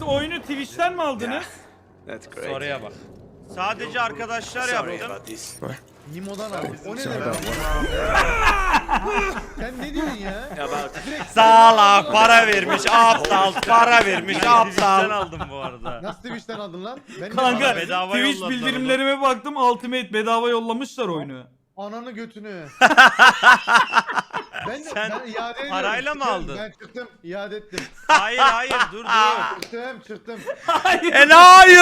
siz oyunu Twitch'ten mi aldınız? That's great. Soruya bak. Sadece arkadaşlar Sorry yaptım. about this. Nimo'dan aldım. O ne demek? Sen ne diyorsun ya? About Salak para vermiş aptal para vermiş Twitch'ten aptal. aldım bu arada. Nasıl Twitch'ten aldın lan? Ben Kanka Bana- bedava Twitch yolladılar bildirimlerime baktım Ultimate bedava yollamışlar oyunu. Ananı götünü. ben de Sen ben iade ediyorum. parayla mı aldın? Ben çıktım. iade ettim. Hayır hayır dur dur. Çıktım çıktım. Enayi.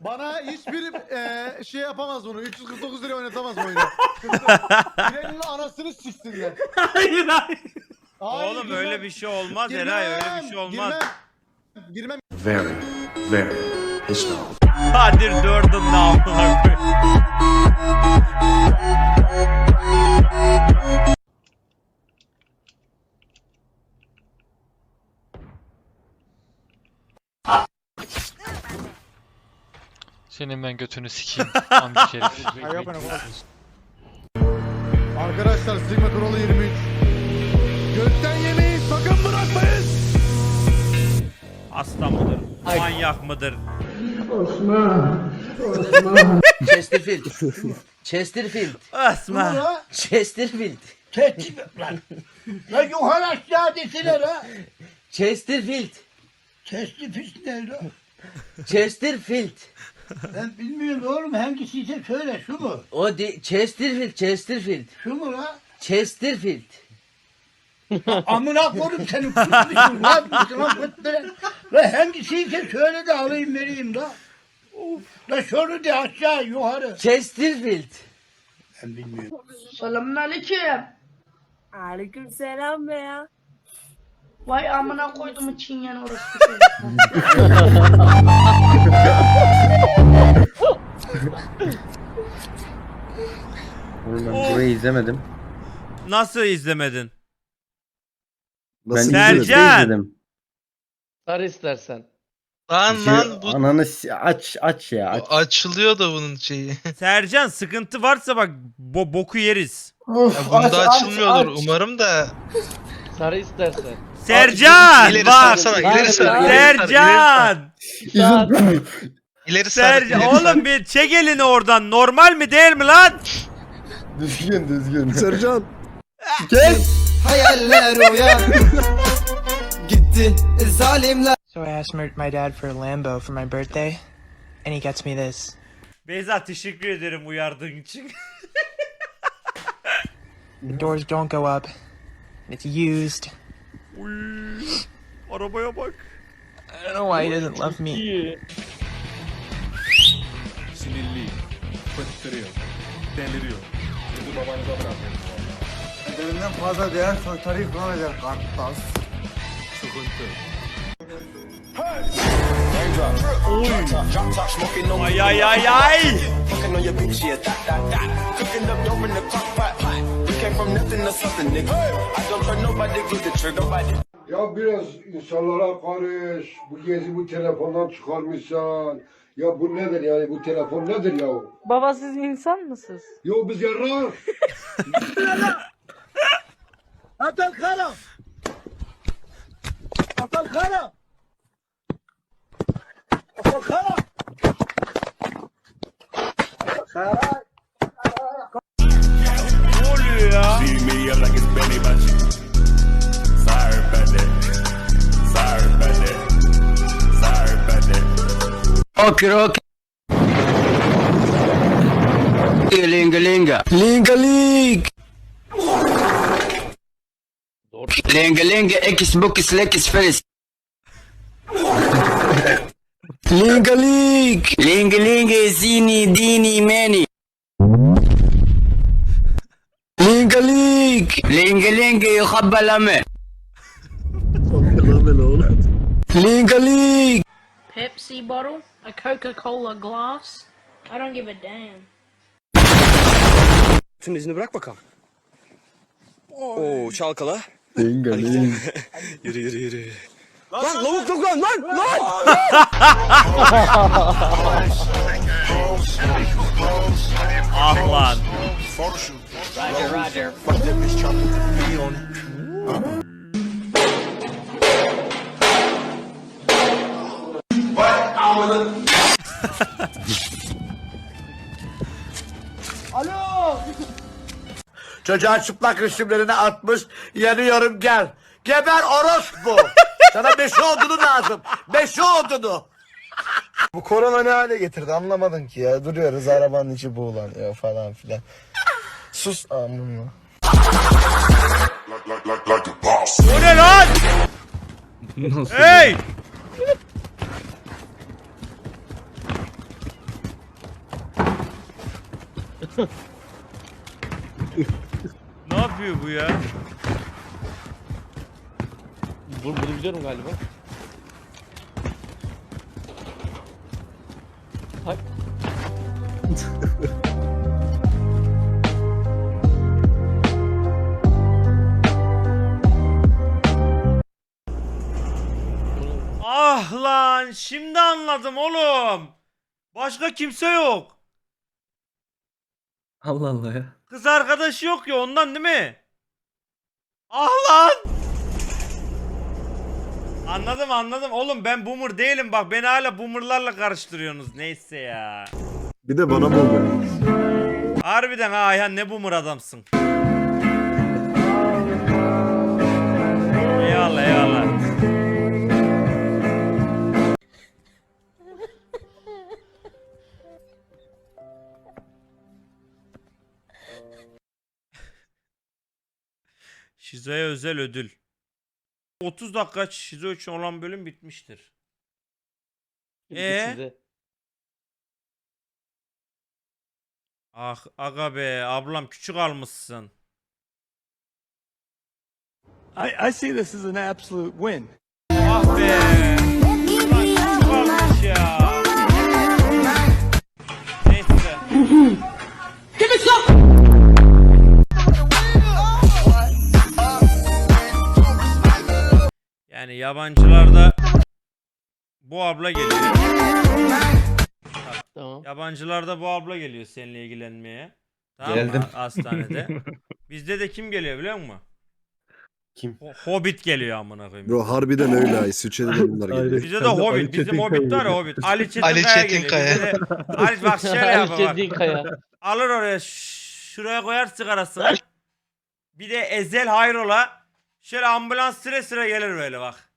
Bana hiçbir eee şey yapamaz bunu. 349 liraya oynatamaz bu oyunu. Çıktım. Anasını siksinler. hayır hayır. Hayır, Oğlum girmem. öyle bir şey olmaz Eray öyle bir şey olmaz. Girmem. Girmem. very, very pissed off. Kadir dördün de amına koyayım. Senin ben götünü sikeyim. Amcık herif. Arkadaşlar Sigma Kralı 23. Gökten yemeği sakın bırakmayın. Hasta mıdır? Manyak mıdır? Chesterfield. Chesterfild. Asma. Chesterfield. lan. Lan yukarı aşağı desene la. Chesterfield. Testi pis ne la? Chesterfield. Ben bilmiyorum oğlum hangisiyse söyle şu mu? O de Chesterfield, Chesterfield. Şu mu la? Chesterfield. Amına koydum seni kutmuşum lan. Lan kutmuyorum. La hangisiyse söyle de alayım vereyim la. La şunu de aşağı yukarı. Chesterfield. Ben bilmiyorum. Selamun aleyküm. Aleyküm selam be ya. Vay amına koydum çingen orası Oğlum ben burayı izlemedim. Nasıl izlemedin? Ben Sercan! Sarı istersen. Lan lan bu ananı aç aç ya aç. açılıyor da bunun şeyi. Sercan sıkıntı varsa bak bo boku yeriz. bunda açılmıyordur umarım da. Sarı istersen. Sercan İleri bak. sarsana, ileri sar, ileri sar, Sercan. İleri sar. Sercan oğlum bir çek elini oradan. Normal mi değil mi lan? Düzgün düzgün. Sercan. Hayaller uyan. Gitti zalimler. So I asked my, dad for a Lambo for my birthday, and he gets me this. Beyza teşekkür ederim uyardığın için. The doors don't go up. and It's used. Uy, Arabaya bak. I don't know why he doesn't love me. Fıttırıyor. Deliriyor. Bizi babanıza bırakıyor. Ederinden fazla değer soytarı kullanacak karttas. Sıkıntı. Ay ay ay ay. Ya biraz insanlara karış. Bu gezi bu telefondan çıkarmışsan. Ya bu nedir yani bu telefon nedir ya? Baba siz insan mısınız? Yo biz yarrar. Okey okey. Linga linga. Linga ling. Linga linga ekis bukis lekis linga ling. Linga linga zini dini meni. Linga ling. Linga linga yuhabbalame. Linga ling. Pepsi bottle, a Coca-Cola glass. I don't give a damn. Şunun izini bırak bakalım. Oo çalkala. Linga ling. Yürü yürü yürü. Lan lavuk yok lan lan lan. Ah lan. Alo. Çocuğa çıplak resimlerini atmış. Yanıyorum gel. Geber orospu. Sana beşi odunu lazım. Beşi odunu. Bu korona ne hale getirdi anlamadım ki ya. Duruyoruz arabanın içi buğulanıyor falan filan. Sus amına. O ne lan? hey! Ne yapıyor bu ya? Bunu, bunu biliyorum galiba. Ah lan şimdi anladım oğlum. Başka kimse yok. Allah Allah ya. Kız arkadaşı yok ya ondan değil mi? Ah lan. Anladım anladım. Oğlum ben boomer değilim bak beni hala boomerlarla karıştırıyorsunuz. Neyse ya. Bir de bana bul. Harbiden ha Ayhan ne boomer adamsın. Şizo'ya özel ödül. 30 dakika Şizo için olan bölüm bitmiştir. Ee? Ah aga be ablam küçük almışsın. I, I see this as an absolute win. Ah be. Ulan küçük almış ya. Yabancılarda bu abla geliyor. Tamam. Yabancılarda bu abla geliyor seninle ilgilenmeye. Tamam Geldim. mı? Hastanede. Bizde de kim geliyor biliyor musun? Kim? Ho- Hobbit geliyor amına koyayım. Bro harbiden öyle ay. Sütçe'de de bunlar geliyor. Bizde de Hobbit. Bizim Hobbit var ya Hobbit. Ali Çetinkaya Ali geliyor. Çetinkaya. Bizde de- Ali bak şöyle Ali yapar bak. Çetinkaya. Alır oraya ş- şuraya koyar sigarasını. Bir de Ezel Hayrola. Şöyle ambulans sıra sıra gelir böyle bak.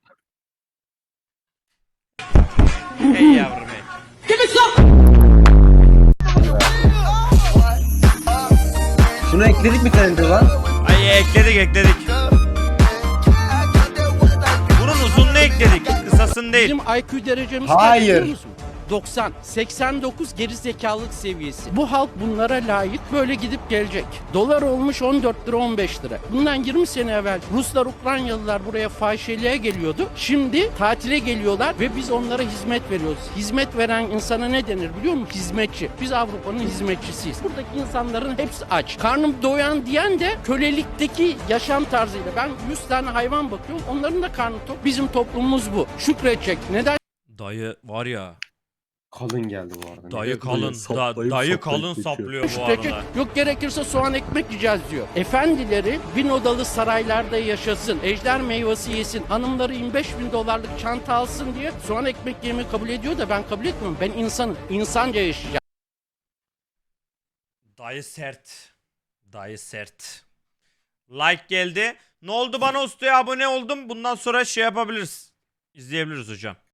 Hey yavrum hey. Şunu ekledik mi sence lan? Ay ekledik ekledik. Bunun uzunluğunu ekledik. Kısasını değil. Bizim IQ derecemiz Hayır. biliyor musun? 90, 89 geri zekalılık seviyesi. Bu halk bunlara layık böyle gidip gelecek. Dolar olmuş 14 lira 15 lira. Bundan 20 sene evvel Ruslar, Ukraynalılar buraya fahişeliğe geliyordu. Şimdi tatile geliyorlar ve biz onlara hizmet veriyoruz. Hizmet veren insana ne denir biliyor musun? Hizmetçi. Biz Avrupa'nın hizmetçisiyiz. Buradaki insanların hepsi aç. Karnım doyan diyen de kölelikteki yaşam tarzıyla. Ben 100 tane hayvan bakıyorum. Onların da karnı tok. Bizim toplumumuz bu. Şükredecek. Neden? Dayı var ya. Kalın geldi bu arada. Dayı kalın. Da, saplayıp dayı saplayıp kalın geçiyor. saplıyor bu Şükredecek. arada. Yok gerekirse soğan ekmek yiyeceğiz diyor. Efendileri bin odalı saraylarda yaşasın. Ejder meyvesi yesin. Hanımları 25 bin dolarlık çanta alsın diye soğan ekmek yemeyi kabul ediyor da ben kabul etmiyorum. Ben insanım. İnsanca yaşayacağım. Dayı sert. Dayı sert. Like geldi. Ne oldu bana ustaya abone oldum. Bundan sonra şey yapabiliriz. İzleyebiliriz hocam.